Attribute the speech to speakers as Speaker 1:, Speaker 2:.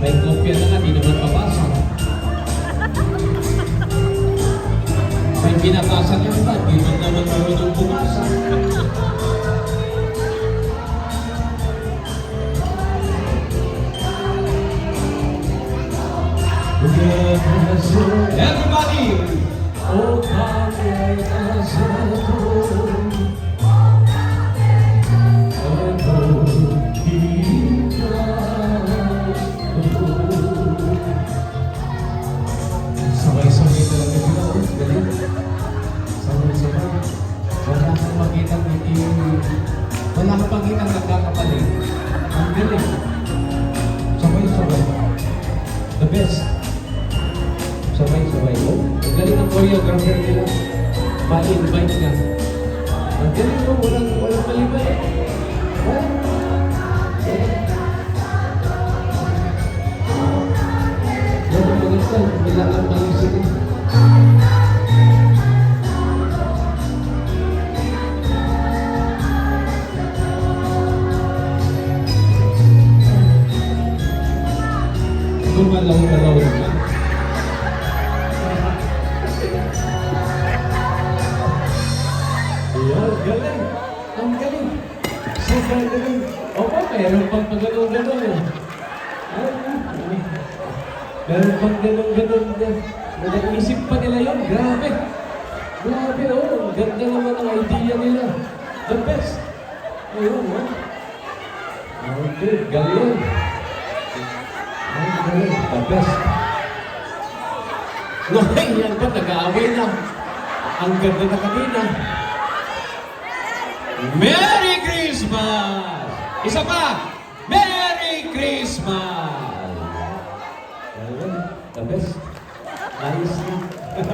Speaker 1: Baik, kopi đi được. Binabasa niya ba? Di man naman marunong bumasa. Everybody! Makita nagkakapalit. Ang galing. Sabay-sabay. The best. Sabay-sabay. Oh, ang galing ng choreographer nila. Ma-invite ka. Ang galing mo. Walang, walang malibay. Oh. Yung mga style, wala kang Gumalaw-galaw ka. Yan, galing. Ang galing. Sobrang galing. Opo, meron pang pagalaw-galaw eh. Meron pang ganun-ganun din. Nag-isip pa nila yun. Grabe. Grabe, oh. Ang ganda naman ang idea nila. The best. Ayun, oh. Okay, galing. Galing. The best. Ngayon, yan ba? Nag-aaway na. Ang ganda na kanina. Merry Christmas! Isa pa! Merry Christmas! Ayun, the best. Ayos na.